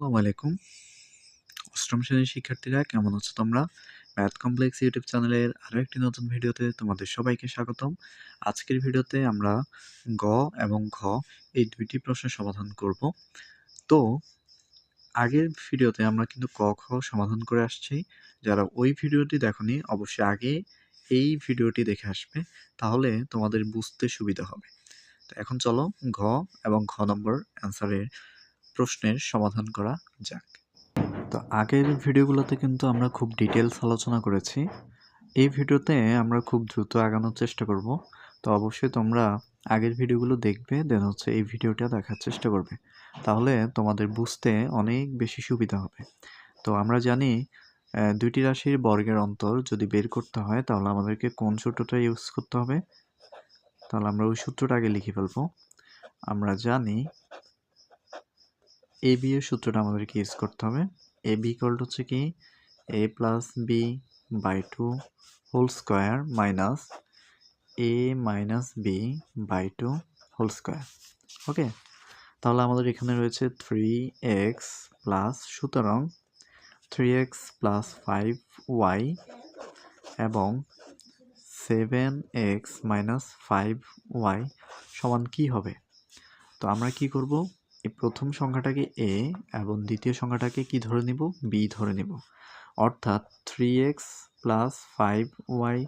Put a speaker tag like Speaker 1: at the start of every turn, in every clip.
Speaker 1: আসসালামু আলাইকুম। অষ্টম শ্রেণির শিক্ষার্থীরা, কেমন আছো তোমরা? ম্যাথ কমপ্লেক্স ইউটিউব চ্যানেলের আরও একটি নতুন ভিডিওতে তোমাদের সবাইকে স্বাগতম। আজকের ভিডিওতে আমরা গ এবং ঘ এই দুইটি প্রশ্নের সমাধান করব। তো, আগের ভিডিওতে আমরা কিন্তু ক, খ সমাধান করে আসছি। যারা ওই ভিডিওটি দেখনি, অবশ্যই আগে এই ভিডিওটি দেখে আসবে। তাহলে তোমাদের বুঝতে সুবিধা হবে। তো এখন চলো, ঘ এবং ঘ নম্বর অ্যান্সারের প্রশ্নের সমাধান করা যাক। তো আগের ভিডিওগুলোতে কিন্তু আমরা খুব ডিটেলস আলোচনা করেছি। এই ভিডিওতে আমরা খুব দ্রুত আগানোর চেষ্টা করব। তো অবশ্যই তোমরা আগের ভিডিওগুলো দেখবে, দেন হচ্ছে এই ভিডিওটা দেখার চেষ্টা করবে। তাহলে তোমাদের বুঝতে অনেক বেশি সুবিধা হবে। তো আমরা জানি দুইটি রাশির বর্গের অন্তর যদি বের করতে হয়, তাহলে আমাদেরকে কোন সূত্রটা ইউজ করতে হবে? তাহলে আমরা ওই সূত্রটা আগে লিখে ফেলব। আমরা জানি এ বি এর সূত্রটা আমাদেরকে ইউজ করতে হবে। এ বি ইকুয়াল হচ্ছে কি? A plus B by two whole square minus A minus B by two whole square okay তাহলে আমাদের এখানে রয়েছে থ্রি এক্স প্লাস সুতরাং three X plus five Y এবং seven X minus five Y সমান কী হবে? তো আমরা কি করব? এই প্রথম সংখ্যাটাকে এ এবং দ্বিতীয় সংখ্যাটাকে কি ধরে নিব? বি ধরে নিব। অর্থাৎ three X plus five Y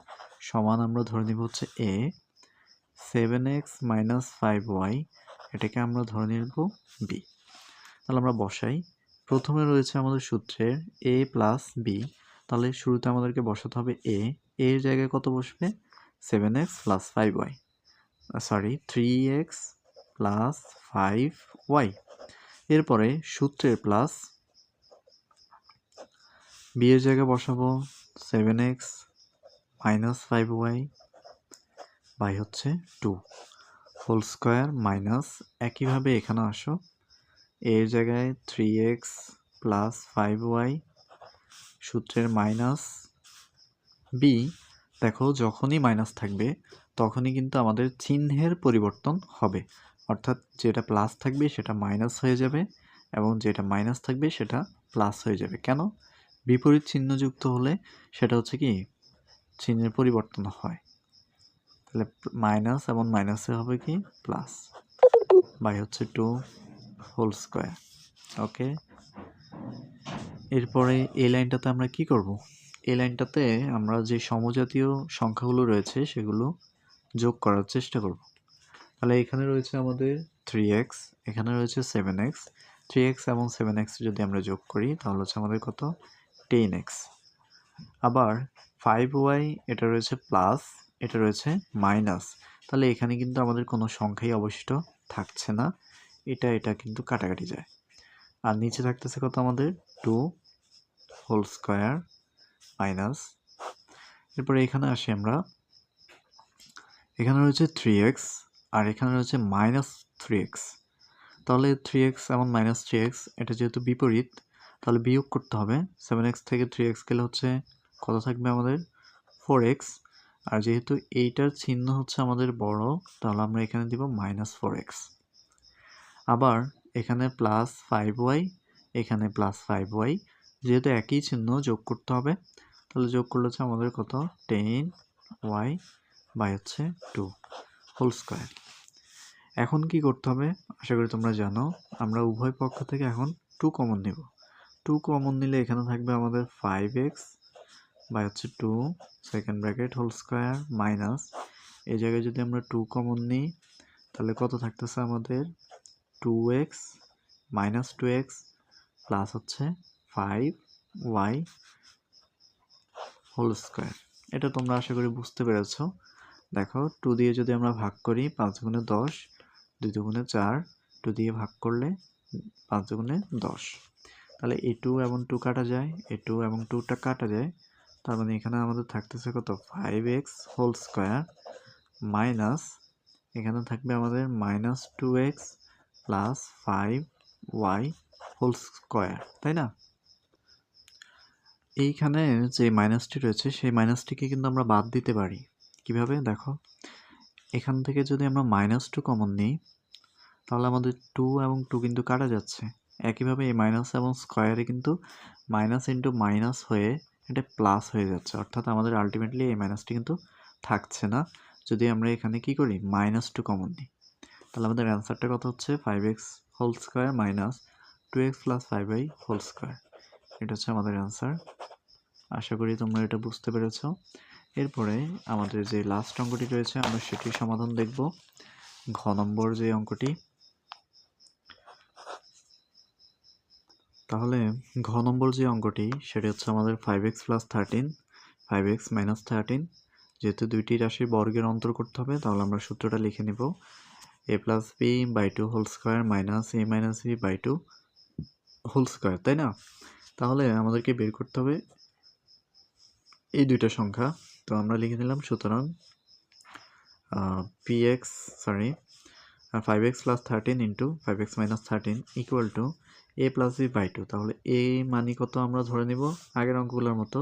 Speaker 1: সমান আমরা ধরে নিব হচ্ছে A seven X minus five Y এটাকে আমরা ধরে নিব বি তাহলে আমরা বসাই। প্রথমে রয়েছে আমাদের সূত্রের এ প্লাস বি তাহলে শুরুতে আমাদেরকে বসাতে হবে এ এর জায়গায় কত বসবে? Seven X plus five Y sorry three X plus five Y এরপরে সূত্রের প্লাস বিয়ের জায়গায় বসাবো seven X minus five Y by হচ্ছে টু হোল স্কোয়ার মাইনাস একইভাবে এখানে আসো এর জায়গায় three X plus five Y সূত্রের মাইনাস বি দেখো যখনই মাইনাস থাকবে, তখনই কিন্তু আমাদের চিহ্নের পরিবর্তন হবে। অর্থাৎ যেটা প্লাস থাকবে সেটা মাইনাস হয়ে যাবে এবং যেটা মাইনাস থাকবে সেটা প্লাস হয়ে যাবে। কেন? বিপরীত চিহ্নযুক্ত হলে সেটা হচ্ছে কি? চিহ্নের পরিবর্তন হয়। তাহলে মাইনাস এবং মাইনাসে হবে কি? প্লাস বাই হচ্ছে টু হোল স্কোয়ার ওকে এরপরে এই লাইনটাতে আমরা কি করব? এই লাইনটাতে আমরা যে সমজাতীয় সংখ্যাগুলো রয়েছে সেগুলো যোগ করার চেষ্টা করব। তাহলে এখানে রয়েছে আমাদের থ্রি এক্স এখানে রয়েছে সেভেন এক্স থ্রি এক্স এবং সেভেন এক্স যদি আমরা যোগ করি, তাহলে হচ্ছে আমাদের কত? টেন এক্স আবার ফাইভ ওয়াই এটা রয়েছে প্লাস এটা রয়েছে মাইনাস তাহলে এখানে কিন্তু আমাদের কোনো সংখ্যাই অবশিষ্ট থাকছে না। এটা এটা কিন্তু কাটাকাটি যায়। আর নিচে থাকতেছে কত আমাদের? টু হোল স্কোয়ার মাইনাস এরপরে এখানে আসি আমরা। এখানে রয়েছে থ্রি এক্স আর এখানে রয়েছে মাইনাস থ্রি এক্স তাহলে থ্রি এক্স এবং মাইনাস থ্রি এক্স এটা যেহেতু বিপরীত, তাহলে বিয়োগ করতে হবে। সেভেন এক্স থেকে থ্রি এক্স গেলে হচ্ছে কত থাকবে আমাদের? ফোর এক্স আর যেহেতু এইটার চিহ্ন হচ্ছে আমাদের বড়, তাহলে আমরা এখানে দিব মাইনাস ফোর এক্স আবার এখানে প্লাস ফাইভ ওয়াই এখানে প্লাস ফাইভ ওয়াই যেহেতু একই চিহ্ন যোগ করতে হবে, তাহলে যোগ করলে হচ্ছে আমাদের কত? টেন ওয়াই বাই হচ্ছে টু হোল স্কোয়ার এখন কি করতে হবে? আশা করি তোমরা জানো, আমরা উভয় পক্ষ থেকে এখন টু কমন নিব। টু কমন নিলে এখানে থাকবে আমাদের ফাইভ এক্স বাই হচ্ছে two second bracket whole square minus এই জায়গায় যদি আমরা টু কমন নিই, তাহলে কত থাকতেছে আমাদের? Two X minus two X plus হচ্ছে ফাইভ ওয়াই হোল স্কোয়ার এটা তোমরা আশা করি বুঝতে পেরেছ। দেখো টু দিয়ে যদি আমরা ভাগ করি পাঁচ গুণে দশ, দুই দুগুণে চার টু দিয়ে ভাগ করলে পাঁচ দুগুণে দশ। তাহলে এ টু এবং টু কাটা যায়, এ টু এবং টুটা কাটা যায়, তার মানে এখানে আমাদের থাকতেছে কত? Five X whole square minus এখানে থাকবে আমাদের minus two X plus five Y whole square তাই না? এইখানে যে মাইনাসটি রয়েছে, সেই মাইনাসটিকে কিন্তু আমরা বাদ দিতে পারি। কীভাবে? দেখো। এখান থেকে যদি আমরা মাইনাস টু কমন নিই, তাহলে আমাদের টু এবং টু কিন্তু কাটা যাচ্ছে। একইভাবে এই মাইনাস এবং স্কোয়ারে কিন্তু মাইনাস ইন্টু মাইনাস হয়ে এটা প্লাস হয়ে যাচ্ছে। অর্থাৎ আমাদের আলটিমেটলি এই মাইনাসটি কিন্তু থাকছে না। যদি আমরা এখানে কি করি? মাইনাস টু কমন নিই। তাহলে আমাদের অ্যান্সারটা কত হচ্ছে? Five X whole square minus two X plus five Y whole square এটা হচ্ছে আমাদের অ্যান্সার আশা করি তোমরা এটা বুঝতে পেরেছ। এরপরে আমাদের যে লাস্ট অঙ্কটি রয়েছে, আমরা সেটির সমাধান দেখব। ঘ নম্বর যে অঙ্কটি। তাহলে ঘ নম্বর যে অঙ্কটি, সেটি হচ্ছে আমাদের five X plus thirteen five X minus thirteen যেহেতু দুইটি রাশি বর্গের অন্তর করতে হবে, তাহলে আমরা সূত্রটা লিখে নিব। A plus B by two whole square minus A minus B by two whole square তাই না? তাহলে আমাদেরকে বের করতে হবে এই দুইটা সংখ্যা, তো আমরা লিখে নিলাম সুতরাং P x sorry five x plus thirteen into five x minus thirteen equal to A plus B by two তাহলে এ মানি কত আমরা ধরে নিব? আগের অঙ্কগুলোর মতো।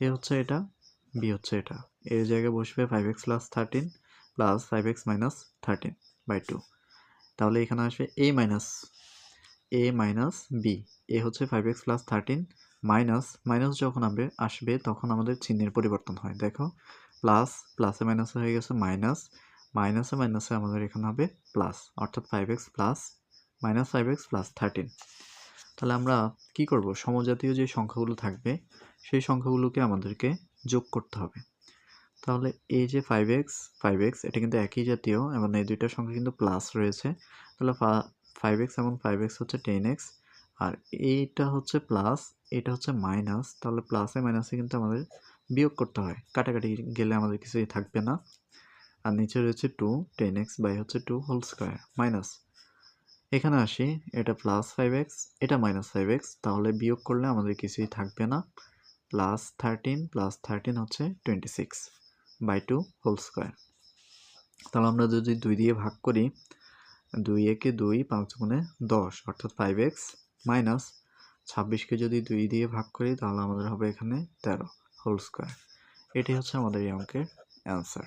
Speaker 1: এ হচ্ছে এটা বি হচ্ছে এটা। এর জায়গায় বসবে five x plus thirteen plus five x minus thirteen by two তাহলে এখানে আসবে A minus A minus B A হচ্ছে five x plus thirteen minus minus যখন আসবে আসবে তখন আমাদের চিহ্নের পরিবর্তন হয়। দেখো, প্লাস, প্লাসে মাইনাসে হয়ে গেছে মাইনাস, মাইনাসে মাইনাসে আমাদের এখানে হবে প্লাস, অর্থাৎ five x plus minus five x plus thirteen তাহলে আমরা কি করব? সমজাতীয় যে সংখ্যাগুলো থাকবে, সেই সংখ্যাগুলোকে আমাদেরকে যোগ করতে হবে। তাহলে এই যে ফাইভ এক্স ফাইভ এক্স এটা কিন্তু একই জাতীয় এবং এই দুইটার সংখ্যা কিন্তু প্লাস রয়েছে। তাহলে ফাইভ এক্স এবং ফাইভ এক্স হচ্ছে টেন এক্স আর এইটা হচ্ছে প্লাস এটা হচ্ছে মাইনাস তাহলে প্লাসে মাইনাসে কিন্তু আমাদের বিয়োগ করতে হয়। কাটাকাটি গেলে আমাদের কিছুই থাকবে না। আর নিচে রয়েছে টু টেন এক্স বাই হচ্ছে টু হোল স্কোয়ার মাইনাস এখানে আসি, এটা প্লাস ফাইভ এক্স এটা মাইনাস ফাইভ এক্স তাহলে বিয়োগ করলে আমাদের কিছুই থাকবে না। প্লাস থার্টিন প্লাস থার্টিন হচ্ছে twenty six by two whole square তাহলে আমরা যদি দুই দিয়ে ভাগ করি, দুই একে দুই পাঁচ গুণে দশ, অর্থাৎ ফাইভ এক্স মাইনাস ছাব্বিশকে যদি দুই দিয়ে ভাগ করি, তাহলে আমাদের হবে এখানে তেরো, হোল স্কোয়ার। এটি হচ্ছে আমাদের এই অঙ্কের অ্যান্সার।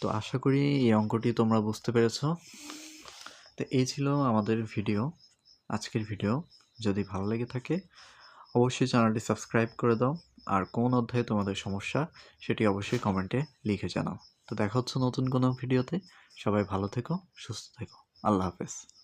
Speaker 1: তো আশা করি এই অঙ্কটি তোমরা বুঝতে পেরেছ। তো এই ছিল আমাদের ভিডিও, আজকের ভিডিও। যদি ভালো লেগে থাকে, অবশ্যই চ্যানেলটি সাবস্ক্রাইব করে দাও। আর কোন অধ্যায়ে তোমাদের সমস্যা, সেটি অবশ্যই কমেন্টে লিখে জানাও। তো দেখা হচ্ছে নতুন কোনো ভিডিওতে। সবাই ভালো থেকো, সুস্থ থেকো। আল্লাহ হাফেজ।